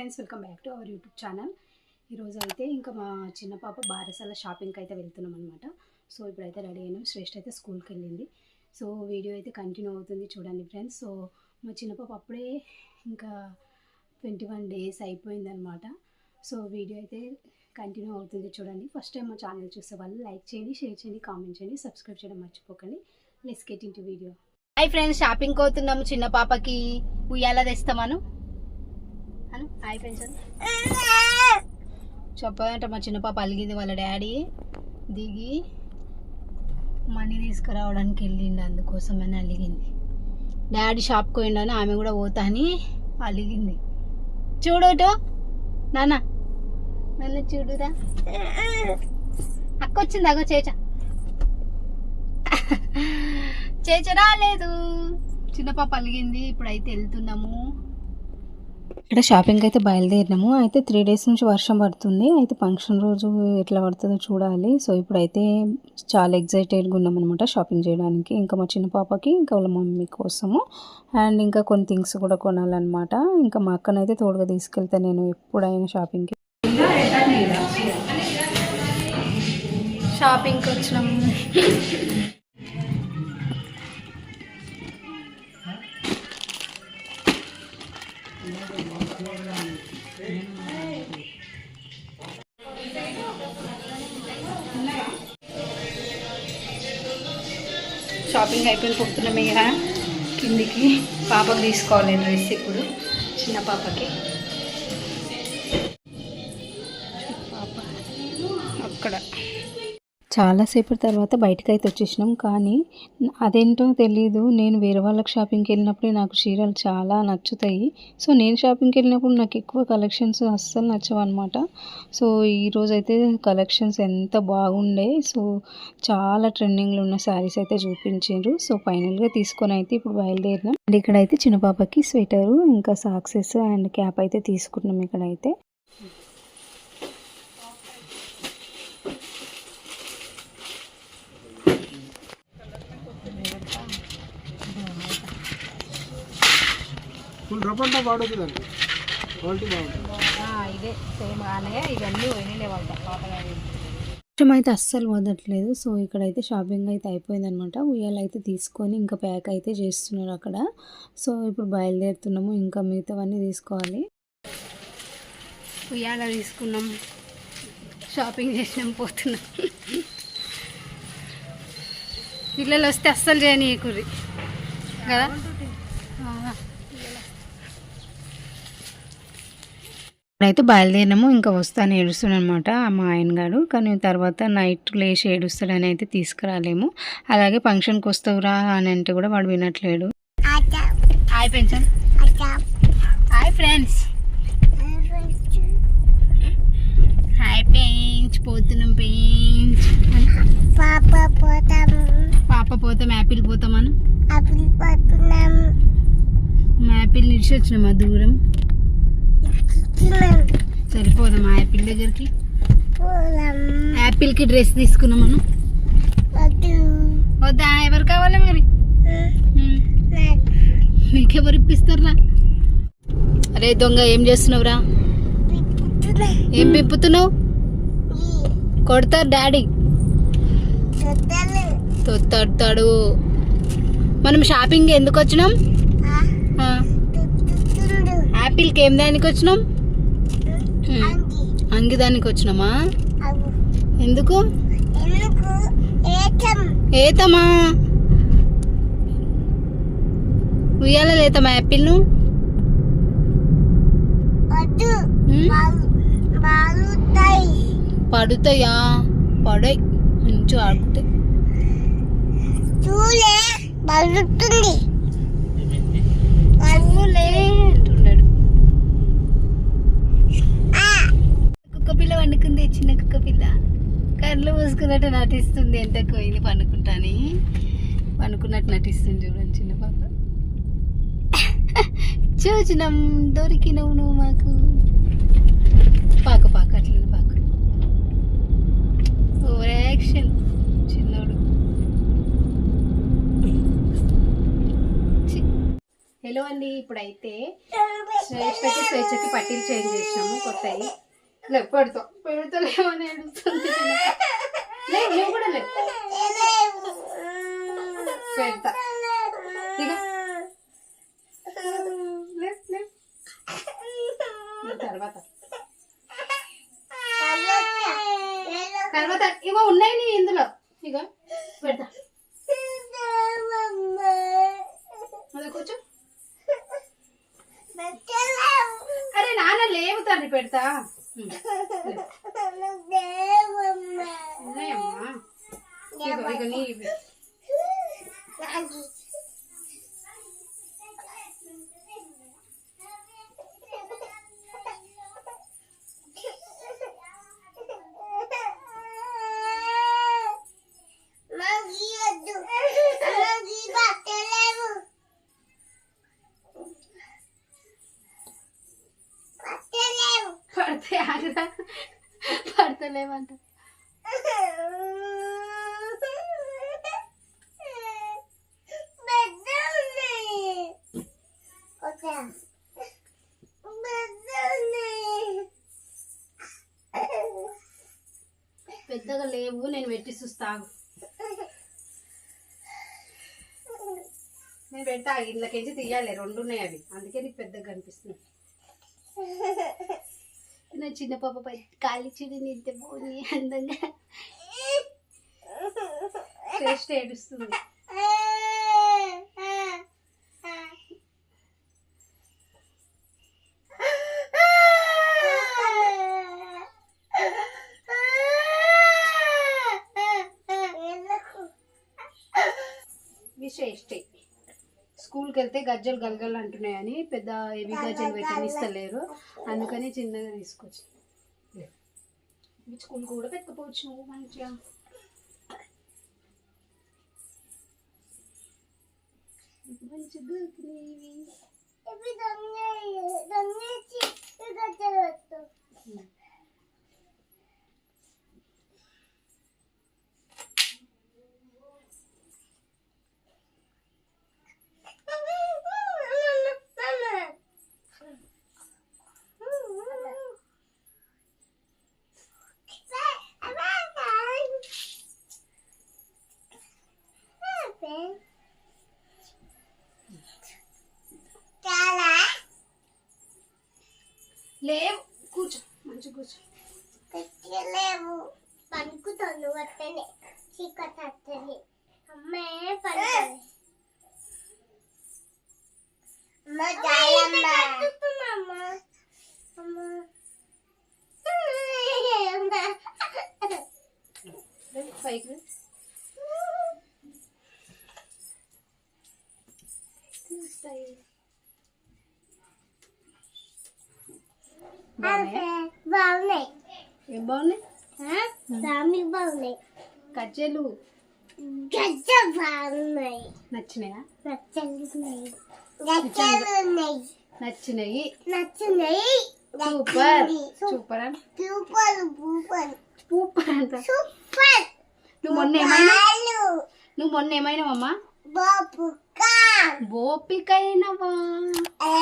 Friends welcome back to our YouTube channel. ఈరోజు అయితే ఇంకా మా చిన్న పాప బారసాల షాపింగ్కి అయితే వెళ్తున్నాం అనమాట సో ఇప్పుడైతే రెడీ అయినాం. శ్రేష్ఠ అయితే స్కూల్కి వెళ్ళింది. సో వీడియో అయితే కంటిన్యూ అవుతుంది చూడండి ఫ్రెండ్స్. సో మా చిన్న పాప అప్పుడే ఇంకా ట్వంటీ వన్ డేస్ అయిపోయిందనమాట సో వీడియో అయితే కంటిన్యూ అవుతుంది చూడండి. ఫస్ట్ టైం మా ఛానల్ చూసే వాళ్ళు లైక్ చేయండి షేర్ చేయండి కామెంట్ చేయండి సబ్స్క్రైబ్ చేయడం మర్చిపోకండి. Let's get into video. Hi friends shopping అవుతున్నాము చిన్న పాపకి. ఉయ్యాల తెస్తామను. అను హాయ్ ఫ్రెండ్స్. మా చిన్న పాప అలిగింది వాళ్ళ డాడీ దిగి మనీ తీసుకురావడానికి వెళ్ళిండు అందుకోసమని అలిగింది. డాడీ షాప్కి పోయిండని ఆమె కూడా పోతా అని అలిగింది చూడటో నాన్న. నన్న చూడురా. అక్క వచ్చింది అగో చేచ. చేచ రాలేదు. చిన్న పాప అలిగింది ఇప్పుడైతే వెళ్తున్నాము. ఇక్కడ షాపింగ్ అయితే బయలుదేరినాము. అయితే త్రీ డేస్ నుంచి వర్షం పడుతుంది. అయితే ఫంక్షన్ రోజు ఎట్లా పడుతుందో చూడాలి. సో ఇప్పుడైతే చాలా ఎగ్జైటెడ్గా ఉన్నాం అనమాట షాపింగ్ చేయడానికి. ఇంకా మా చిన్న పాపకి ఇంకా వాళ్ళ మమ్మీ కోసము. అండ్ ఇంకా కొన్ని థింగ్స్ కూడా కొనాలన్నమాట. ఇంకా మా అక్కనైతే తోడుగా తీసుకెళ్తే. నేను ఎప్పుడైనా షాపింగ్కి షాపింగ్కి వచ్చినాము షాపింగ్ అయిపోయి పోతున్నాం ఇక కిందికి పాపకు తీసుకోవాలి డ్రెస్ ఇప్పుడు చిన్న పాపకి. పాప. అక్కడ. చాలాసేపటి తర్వాత బయటకు అయితే వచ్చేసినాం. కానీ అదేంటో తెలీదు. నేను వేరే వాళ్ళకి షాపింగ్కి వెళ్ళినప్పుడే నాకు చీరలు చాలా నచ్చుతాయి. సో నేను షాపింగ్కి వెళ్ళినప్పుడు నాకు ఎక్కువ కలెక్షన్స్ అస్సలు నచ్చవు అనమాట సో ఈరోజు అయితే కలెక్షన్స్ ఎంత బాగుండే. సో చాలా ట్రెండింగ్లో ఉన్న శారీస్ అయితే చూపించారు. సో ఫైనల్గా తీసుకొని అయితే ఇప్పుడు బయలుదేరినాం. అండ్ ఇక్కడైతే చిన్న పాపకి స్వెటరు ఇంకా సాక్సెస్ అండ్ క్యాప్ అయితే తీసుకున్నాం ఇక్కడైతే. ఫుల్ రఫ్ అంతా బాగుంటుందండి క్వాలిటీ బాగుంటుంది. ఇదే సేమ్ కానీ ఇవన్నీ పోయినాయి వాళ్ళ వర్షం అయితే అస్సలు వదట్లేదు. సో ఇక్కడైతే షాపింగ్ అయితే అయిపోయిందనమాట. ఉయ్యాల అయితే తీసుకొని ఇంకా ప్యాక్ అయితే చేస్తున్నారు అక్కడ. సో ఇప్పుడు బయలుదేరుతున్నాము. ఇంకా మిగతావన్నీ తీసుకోవాలి. ఉయ్యాల తీసుకున్నాం. షాపింగ్ చేసినాం పోతున్నాం. పిల్లలు వస్తే అస్సలు చేయనీయకుర్రి. కదా? అయితే బయలుదేరినాము ఇంకా వస్తాను ఏడుస్తాను అనమాట మా ఆయన గారు కానీ తర్వాత నైట్ లేచి ఏడుస్తాడని అయితే తీసుకురాలేము. అలాగే ఫంక్షన్కి వస్తావురా అని అంటే కూడా వాడు వినట్లేడు. Hi hi friends. Hi Pench పోతున్నాం పెంచ్. పాప పోతాము పాప పోతాం యాపిల్ పోతున్నాం. యాపిల్ నిలిచి వచ్చినామా దూరం? సరిపోదాం ఆ యాపిల్ దగ్గరికి. యాపిల్కి డ్రెస్ తీసుకున్నాం మనం. వద్దు. ఎవరు కావాలి మరి? నీకెవరు ఇప్పిస్తారా అరే దొంగ ఏం చేస్తున్నావురా? ఏం పిప్పుతున్నావు కొడతారు డాడీ. తొత్తాడు మనం షాపింగ్ ఎందుకు వచ్చినాం? యాపిల్కి ఏం దానికి వచ్చినాం? అంగి అంగి దానికి వచ్చినామా ఎందుకు? ఎందుకు? ఏతం. ఏతమా? ఉయ్యాల లేతమా బాలు బాలుతాయి పడుతాయా? పడై. మంచిగా ఆడుకుంటాయి చూలే బలుతుంది లే అంటున్నాడు ఆ కుక్క పిల్ల వండుకుంది చిన్న కుక్క పిల్ల. కళ్ళు మూసుకున్నట్టు నటిస్తుంది ఎంతకు ఇది పండుకుంటాని పండుకున్నట్టు నటిస్తుంది చూడండి చిన్న పాప. చూచినాం దొరికినవు నువ్వు మాకు. పాక పాక అట్లనే పాక. Over action. చిన్నోడు. హలో అండి ఇప్పుడైతే స్వేచ్ఛకి స్వేచ్ఛకి పట్టీలు చేంజ్ చేసినాము కొత్తవి. లే పెడతా పెడతలేమో అని నువ్వు కూడా లే. పెడతా. ఇక తర్వాత. తర్వాత ఇగో ఉన్నాయి నీ ఇందులో. ఇక పెడతా. కూర్చో. అరే నాన్న లేవు తండ్రి పెడతా. ఉమ్, ఉన్నాయమ్మా ఇగో ఇక నీ ఇవి. పడితే పడతలేమంట పెద్దగా లేవు నేను పెట్టి చూస్తాను నేను పెడతా ఇళ్ళకేంచి తీయాలి రెండు ఉన్నాయి అవి. అందుకే నీకు పెద్దగా కనిపిస్తుంది నా చిన్న పాప పై కాలి చూడు నింత పోని అందంగా టేస్ట్ ఏడుస్తుంది స్కూల్కి వెళ్తే గజ్జలు గలగలు అంటున్నాయని పెద్ద హెవీ గజ్జలు పెట్టనిస్తలేరు అందుకని చిన్నగా తీసుకొచ్చి. ఇవి స్కూల్కి కూడా పెట్టుకోవచ్చు నువ్వు మంచిగా మంచిగా పైకి. బాగున్నాయా? ఏం బాగున్నాయి? దామి బాగున్నాయి. కజ్జలు గజ్జ బాగున్నాయి. నచ్చినాయా? నచ్చలున్నాయి నచ్చినాయి. నచ్చున్నాయి super. Super? Super super. Super అంట. సూపర్. నువ్వు మొన్న ఏమైనా నువ్వు మొన్న ఏమైనావమ్మా? బాపుకా గోపికైనవా? ఆ.